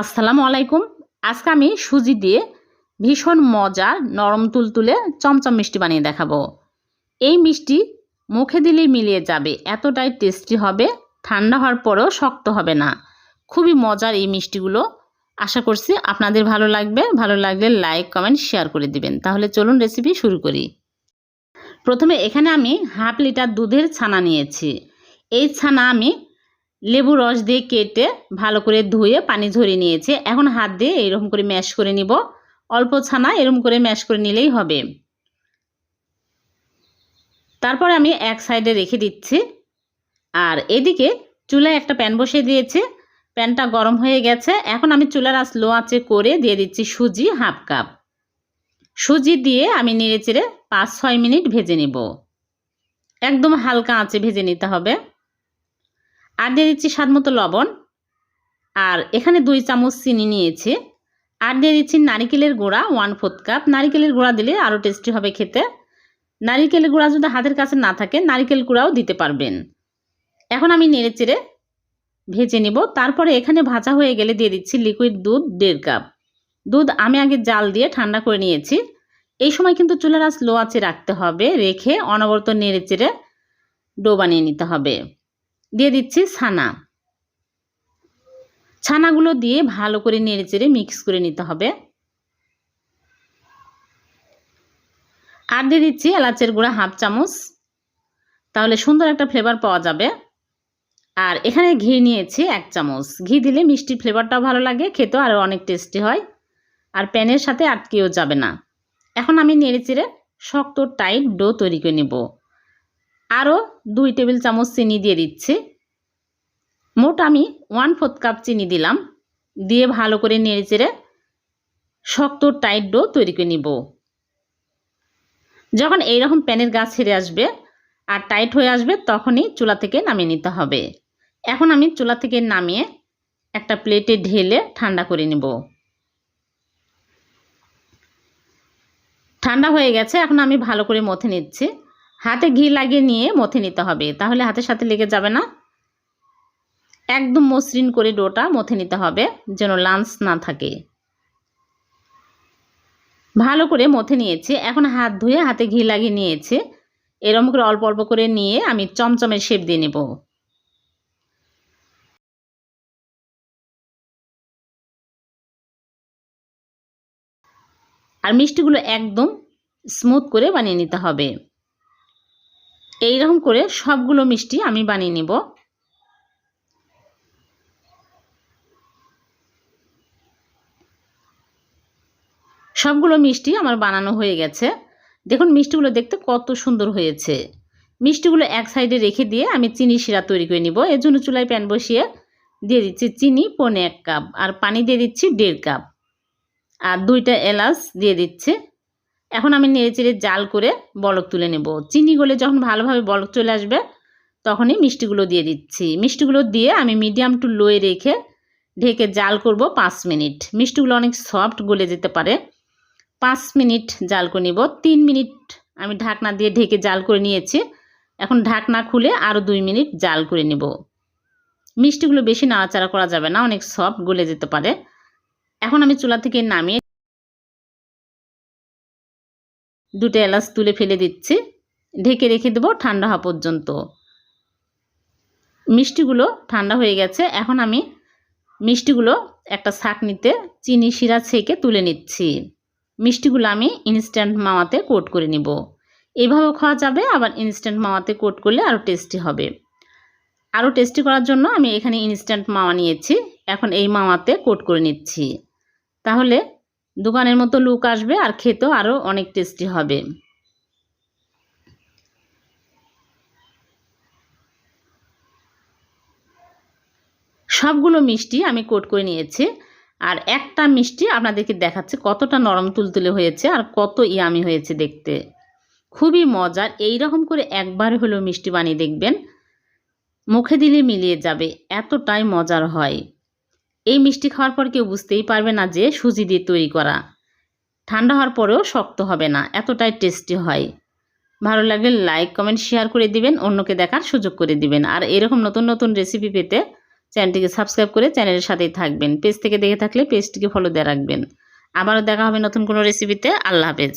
আসসালামু আলাইকুম। আজকে আমি সুজি দিয়ে ভীষণ মজার নরম তুলতুলে চমচম মিষ্টি বানিয়ে দেখাবো। এই মিষ্টি মুখে দিলেই মিলিয়ে যাবে, এতটাই টেস্টি হবে, ঠান্ডা হওয়ার পরেও শক্ত হবে না। খুবই মজার এই মিষ্টিগুলো। আশা করছি আপনাদের ভালো লাগবে। ভালো লাগলে লাইক কমেন্ট শেয়ার করে দিবেন। তাহলে চলুন রেসিপি শুরু করি। প্রথমে এখানে আমি হাফ লিটার দুধের ছানা নিয়েছি। এই ছানা আমি লেবু রস দিয়ে কেটে ভালো করে ধুয়ে পানি ঝরিয়ে নিয়েছে। এখন হাত দিয়ে এরকম করে ম্যাশ করে নিব। অল্প ছানা এরকম করে ম্যাশ করে নিলেই হবে। তারপর আমি এক সাইডে রেখে দিচ্ছি। আর এদিকে চুলায় একটা প্যান বসিয়ে দিয়েছে। প্যানটা গরম হয়ে গেছে। এখন আমি চুলার আঁচ লো আঁচে করে দিয়ে দিচ্ছি সুজি হাফ কাপ। সুজি দিয়ে আমি নেড়ে চেড়ে পাঁচ ছয় মিনিট ভেজে নিব। একদম হালকা আঁচে ভেজে নিতে হবে। আর দিয়ে দিচ্ছি স্বাদ মতো লবণ। আর এখানে দুই চামচ চিনি নিয়েছি। আর দিয়ে দিচ্ছি নারিকেলের গুঁড়া ওয়ান ফোর্থ কাপ নারিকেলের গুঁড়া দিলে আরও টেস্টি হবে খেতে। নারিকেলের গুঁড়া যদি হাতের কাছে না থাকে, নারিকেল গুঁড়াও দিতে পারবেন। এখন আমি নেড়ে চেড়ে ভেজে নিব। তারপরে এখানে ভাজা হয়ে গেলে দিয়ে দিচ্ছি লিকুইড দুধ, দেড় কাপ দুধ আমি আগে জাল দিয়ে ঠান্ডা করে নিয়েছি। এই সময় কিন্তু চুলার আঁচ লো আঁচে রাখতে হবে। রেখে অনবরত নেড়ে চেড়ে ডো বানিয়ে নিতে হবে। দিয়ে দিচ্ছি ছানা। ছানাগুলো দিয়ে ভালো করে নেড়ে চেড়ে মিক্স করে নিতে হবে। আর দিয়ে দিচ্ছি এলাচের গুঁড়া হাফ চামচ। তাহলে সুন্দর একটা ফ্লেভার পাওয়া যাবে। আর এখানে ঘি নিয়েছি এক চামচ। ঘি দিলে মিষ্টির ফ্লেভারটাও ভালো লাগে, খেতেও আরও অনেক টেস্টি হয়। আর প্যানের সাথে আটকেও যাবে না। এখন আমি নেড়ে চেড়ে শক্ত টাইট ডো তৈরি করে নেব। আরও দুই টেবিল চামচ চিনি দিয়ে দিচ্ছি। মোট আমি ওয়ান ফোর্থ কাপ চিনি দিলাম। দিয়ে ভালো করে নেড়ে চেড়ে শক্ত টাইট ডো তৈরি করে নিব। যখন এইরকম প্যানের গাছ ছেড়ে আসবে আর টাইট হয়ে আসবে, তখনই চুলা থেকে নামিয়ে নিতে হবে। এখন আমি চুলা থেকে নামিয়ে একটা প্লেটে ঢেলে ঠান্ডা করে নেব। ঠান্ডা হয়ে গেছে, এখন আমি ভালো করে মথে নিচ্ছি। হাতে ঘি লাগিয়ে নিয়ে মথে নিতে হবে। তাহলে হাতের সাথে লেগে যাবে না। একদম মসৃণ করে ডোটা মথে নিতে হবে, যেন লাঞ্চ না থাকে। ভালো করে মথে নিয়েছি। এখন হাত ধুয়ে হাতে ঘি লাগিয়ে নিয়েছি। এরম করে অল্প অল্প করে নিয়ে আমি চমচমের শেপ দিয়ে নেব। আর মিষ্টিগুলো একদম স্মুথ করে বানিয়ে নিতে হবে। এই রকম করে সবগুলো মিষ্টি আমি বানিয়ে নেব। সবগুলো মিষ্টি আমার বানানো হয়ে গেছে। দেখুন মিষ্টিগুলো দেখতে কত সুন্দর হয়েছে। মিষ্টিগুলো এক সাইডে রেখে দিয়ে আমি চিনি শিরা তৈরি করে নিব। এর জন্য চুলায় প্যান বসিয়ে দিয়ে দিচ্ছি চিনি পনে এক কাপ আর পানি দিয়ে দিচ্ছি দেড় কাপ। আর দুইটা এলাচ দিয়ে দিচ্ছে। এখন আমি নেড়ে চেড়ে জাল করে বলক তুলে নেব। চিনি গলে যখন ভালোভাবে বলক চলে আসবে, তখনই মিষ্টিগুলো দিয়ে দিচ্ছি। মিষ্টিগুলো দিয়ে আমি মিডিয়াম টু লোয়ে রেখে ঢেকে জাল করব পাঁচ মিনিট। মিষ্টিগুলো অনেক সফট গলে যেতে পারে। পাঁচ মিনিট জাল করে নিব। তিন মিনিট আমি ঢাকনা দিয়ে ঢেকে জাল করে নিয়েছি। এখন ঢাকনা খুলে আরও দুই মিনিট জাল করে নেব। মিষ্টিগুলো বেশি নাড়াচাড়া করা যাবে না, অনেক সফট গলে যেতে পারে। এখন আমি চুলা থেকে নামিয়ে দুটো এলাচ তুলে ফেলে দিচ্ছি। ঢেকে রেখে দেবো ঠান্ডা হওয়া পর্যন্ত। মিষ্টিগুলো ঠান্ডা হয়ে গেছে। এখন আমি মিষ্টিগুলো একটা ছাঁকনিতে চিনি, শিরা ছেঁকে তুলে নিচ্ছি। মিষ্টিগুলো আমি ইনস্ট্যান্ট মাওয়াতে কোট করে নিব। এইভাবেও খাওয়া যাবে, আবার ইনস্ট্যান্ট মাওয়াতে কোট করলে আরও টেস্টি হবে। আরও টেস্টি করার জন্য আমি এখানে ইনস্ট্যান্ট মাওয়া নিয়েছি। এখন এই মাওয়াতে কোট করে নিচ্ছি। তাহলে দোকানের মতো লুক আসবে আর খেতেও আরও অনেক টেস্টি হবে। সবগুলো মিষ্টি আমি কোট করে নিয়েছি আর একটা মিষ্টি আপনাদেরকে দেখাচ্ছে কতটা নরম তুলতুলে হয়েছে আর কত ইয়ামি হয়েছে দেখতে। খুবই মজার এই রকম করে একবার হলেও মিষ্টি বানিয়ে দেখবেন। মুখে দিলে মিলিয়ে যাবে, এতটাই মজার হয়। এই মিষ্টি খাওয়ার পর কেউ বুঝতেই পারবে না যে সুজি দিয়ে তৈরি করা। ঠান্ডা হওয়ার পরেও শক্ত হবে না, এতটাই টেস্টি হয়। ভালো লাগলে লাইক, কমেন্ট, শেয়ার করে দিবেন, অন্যকে দেখার সুযোগ করে দিবেন। আর এরকম নতুন নতুন রেসিপি পেতে চ্যানেলটিকে সাবস্ক্রাইব করে চ্যানেলের সাথেই থাকবেন। পেজ থেকে দেখে থাকলে পেজটিকে ফলো দিয়ে রাখবেন। আবারও দেখা হবে নতুন কোনো রেসিপিতে আল্লাহ হাফেজ।